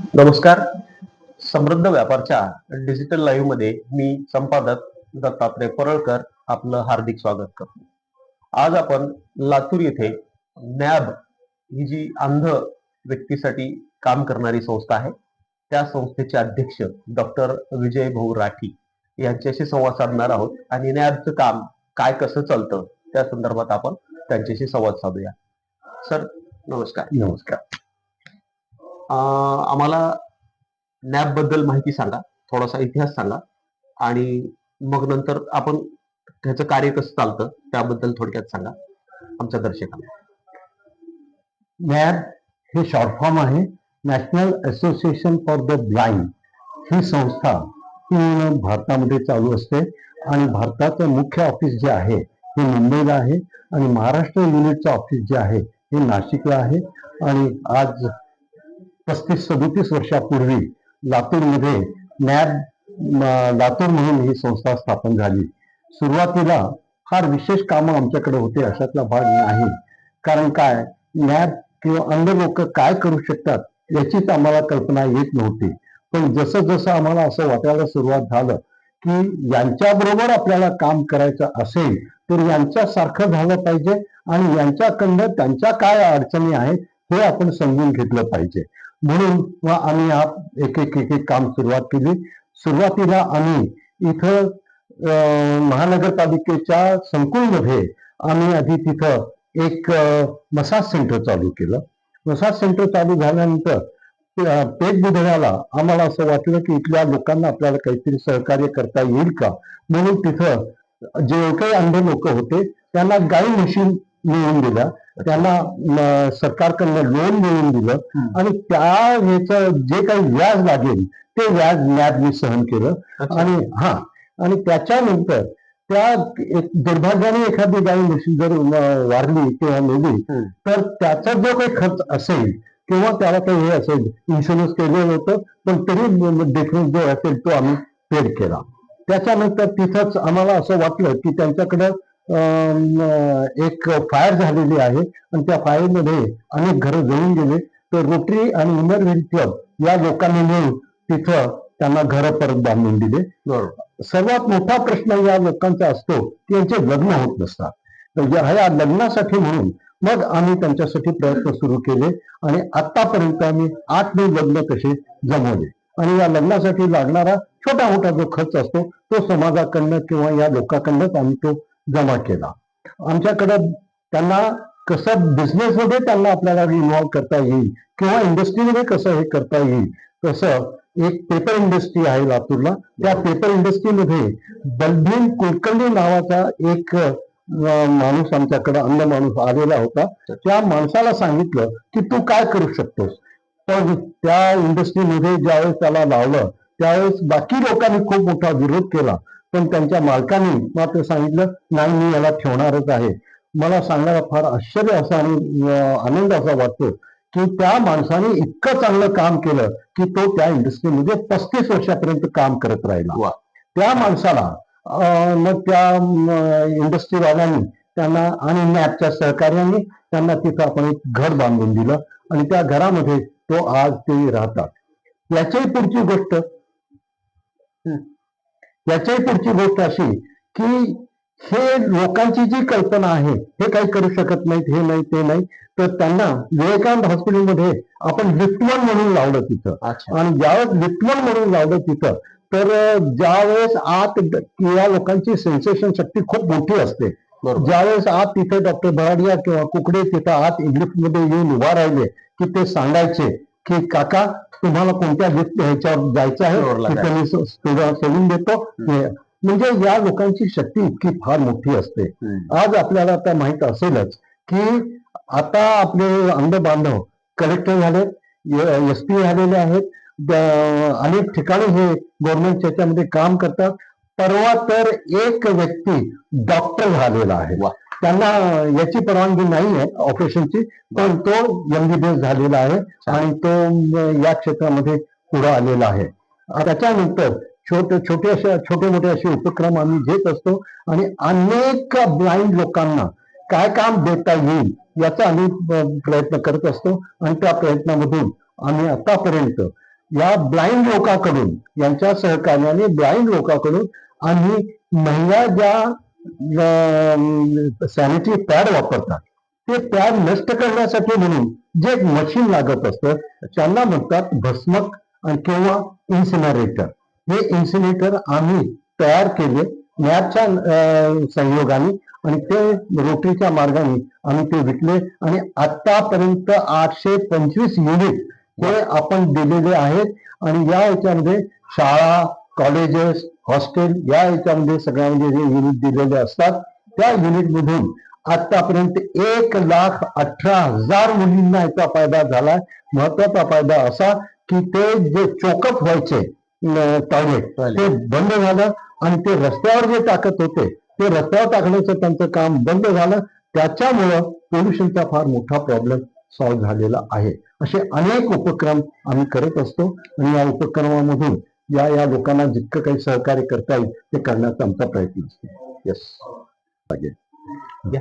नमस्कार. समृद्ध व्यापारच्या डिजिटल लाईव्हमध्ये मी संपादक दत्तात्रय परळकर आपलं हार्दिक स्वागत करतो. आज आपण लातूर येथे नॅब ही जी अंध व्यक्तीसाठी काम करणारी संस्था आहे त्या संस्थेचे अध्यक्ष डॉक्टर विजय भाऊ राठी यांच्याशी संवाद साधणार आहोत. आणि नॅबचं काम काय कसं चालतं त्या संदर्भात आपण त्यांच्याशी संवाद साधूया. सर नमस्कार. नमस्कार. आम्हाला नॅबबद्दल माहिती सांगा. थोडासा इतिहास सांगा. आणि मग नंतर आपण त्याचं कार्य कसं चालतं त्याबद्दल थोडक्यात सांगा. आमच्या दर्शकांना. नॅब हे शॉर्ट फॉर्म आहे. National association for the blind ही संस्था पूर्ण भारतामध्ये चालू असते. आणि भारताचं मुख्य ऑफिस जे आहे हे मुंबईला आहे. आणि महाराष्ट्र युनिटचं ऑफिस जे आहे हे नाशिकला आहे. आणि आज पस्तीस सदोतीस वर्षापूर्वी लातूरमध्ये नॅब लातूर म्हणून ही संस्था स्थापन झाली. सुरुवातीला फार विशेष कामं आमच्याकडे होते अशातला भाग नाही. कारण काय? नॅब किंवा अंध लोक काय करू शकतात याचीच आम्हाला कल्पना येत नव्हती. पण जसं जसं आम्हाला असं वाटायला सुरुवात झालं की यांच्याबरोबर आपल्याला काम करायचं असेल तर यांच्यासारखं झालं पाहिजे आणि यांच्याकडनं त्यांच्या काय अडचणी आहेत हे आपण समजून घेतलं पाहिजे. म्हणून मग आम्ही हा एक एक एक एक काम सुरुवात केली. सुरुवातीला आम्ही इथं महानगरपालिकेच्या संकुलमध्ये आम्ही आधी तिथं एक मसाज सेंटर चालू केलं. मसाज सेंटर चालू झाल्यानंतर पेट बुधण्याला आम्हाला असं वाटलं की इथल्या लोकांना आपल्याला काहीतरी सहकार्य करता येईल का? म्हणून तिथं जे काही अंध लोक होते त्यांना गाई मशीन मिळवून दिल्या त्यांना सरकारकडनं लोन मिळवून दिलं. आणि त्या ह्याचं जे काही व्याज लागेल ते व्याज नॅबनी सहन केलं. आणि हा. आणि त्याच्यानंतर त्या दुर्भाग्याने एखादी गाई म्हशी जर वारली किंवा मेली. तर त्याचा जो काही खर्च असेल किंवा त्याला काही हे असेल इन्शुरन्स केलेलं होतं पण तरी देखरेख जो असेल तो आम्ही पेड केला. त्याच्यानंतर तिथंच आम्हाला असं वाटलं की त्यांच्याकडं एक फायर झालेली आहे. आणि त्या फायरमध्ये अनेक घरं जळून गेले. तर रोटरी आणि इनर व्हील क्लब या लोकांनी मिळून तिथं त्यांना घरं परत बांधून दिले. सर्वात मोठा प्रश्न या लोकांचा असतो की यांचे लग्न होत नसतात. तर ह्या लग्नासाठी म्हणून मग आम्ही त्यांच्यासाठी प्रयत्न सुरू केले आणि आतापर्यंत आम्ही आठ नऊ लग्न तसे जमवले. आणि या लग्नासाठी लागणारा छोटा मोठा जो खर्च असतो तो समाजाकडनं किंवा या लोकांकडनंच आम्ही तो जमा केला. आमच्याकडं त्यांना कसं बिझनेसमध्ये त्यांना आपल्याला इन्व्हॉल्व्ह करता येईल किंवा इंडस्ट्रीमध्ये कसं हे करता येईल तसं एक पेपर इंडस्ट्री आहे लातूरला. त्या पेपर इंडस्ट्रीमध्ये बलभीम कुलकर्णी नावाचा एक माणूस आमच्याकडे अंध माणूस आलेला होता. त्या माणसाला सांगितलं की तू काय करू शकतोस? पण त्या इंडस्ट्रीमध्ये ज्यावेळेस त्याला लावलं त्यावेळेस बाकी लोकांनी खूप मोठा विरोध केला. पण त्यांच्या मालकाने मात्र सांगितलं नाही मी याला ठेवणारच आहे. मला सांगायला फार आश्चर्य असा आणि आनंद असा वाटतो की त्या माणसाने इतकं चांगलं काम केलं की तो त्या इंडस्ट्रीमध्ये पस्तीस वर्षापर्यंत काम करत राहिला. त्या माणसाला मग त्या इंडस्ट्रीवाल्यांनी त्यांना आणि नॅपच्या सहकार्याने त्यांना तिथं आपण एक घर बांधून दिलं आणि त्या घरामध्ये तो आज ते राहतात. याच्याही पुढची गोष्ट याच्याही पुढची गोष्ट अशी की हे लोकांची जी कल्पना आहे हे काही करू शकत नाहीत हे नाही ते नाही. तर त्यांना विवेकानंद हॉस्पिटलमध्ये आपण लिफ्टमन म्हणून लावलं तिथं. आणि ज्यावेळेस लिफ्टमन म्हणून लावलं तिथं तर ज्यावेळेस आत या लोकांची सेन्सेशन शक्ती खूप मोठी असते. ज्यावेळेस आत तिथे डॉक्टर बराडिया किंवा कुकडे तिथं आत लिफ्टमध्ये येऊन उभा राहिले की ते सांगायचे की काका तुम्हाला कोणत्या ह्याच्यावर जायचं आहे? सोडून देतो. म्हणजे या लोकांची शक्ती इतकी फार मोठी असते. आज आपल्याला आता माहीत असेलच की आता आपले अंध बांधव कलेक्टर झाले एस पी झालेले आहेत. अनेक ठिकाणी हे गव्हर्नमेंट याच्यामध्ये काम करतात. परवा तर एक व्यक्ती डॉक्टर झालेला आहे. त्यांना याची परवानगी नाही आहे ऑपरेशनची पण तो एमबीबीएस झालेला आहे आणि तो या क्षेत्रामध्ये पुढे आलेला आहे. त्याच्यानंतर छोटे छोटे अशा छोटे मोठे असे उपक्रम आम्ही घेत असतो आणि अनेक ब्लाइंड लोकांना काय काम देता येईल याचा आम्ही प्रयत्न करत असतो आणि त्या प्रयत्नामधून आम्ही आतापर्यंत या ब्लाइंड लोकांकडून यांच्या सहकार्याने ब्लाइंड लोकांकडून आम्ही महिला ज्या सॅनिटरी पॅड वापरतात. ते पॅड नष्ट करण्यासाठी म्हणून जे एक मशीन लागत असतं त्यांना म्हणतात भस्मक किंवा इन्सिनरेटर हे इन्सिनेटर आम्ही तयार केले याच्या संयोगाने आणि ते रोटरीच्या मार्गाने आम्ही ते विकले आणि आतापर्यंत आठशे पंचवीस युनिट हे आपण दिलेले आहेत आणि या याच्यामध्ये शाळा कॉलेजेस हॉस्टेल या याच्यामध्ये सगळ्यामध्ये जे युनिट दिलेले असतात त्या युनिट मधून आतापर्यंत एक लाख अठरा हजार मुलींना याचा फायदा झाला महत्त्वाचा फायदा असा की ते जे चोकअप व्हायचे टॉयलेट ते बंद झालं आणि ते रस्त्यावर जे टाकत होते ते रस्त्यावर टाकण्याचं त्यांचं काम बंद झालं. त्याच्यामुळं पोल्युशनचा फार मोठा प्रॉब्लेम सॉल्व्ह झालेला आहे. असे अनेक उपक्रम आम्ही करत असतो आणि या उपक्रमामधून या या लोकांना जितकं काही सहकार्य करता येईल ते करण्याचा आमचा प्रयत्न असतो. येस या.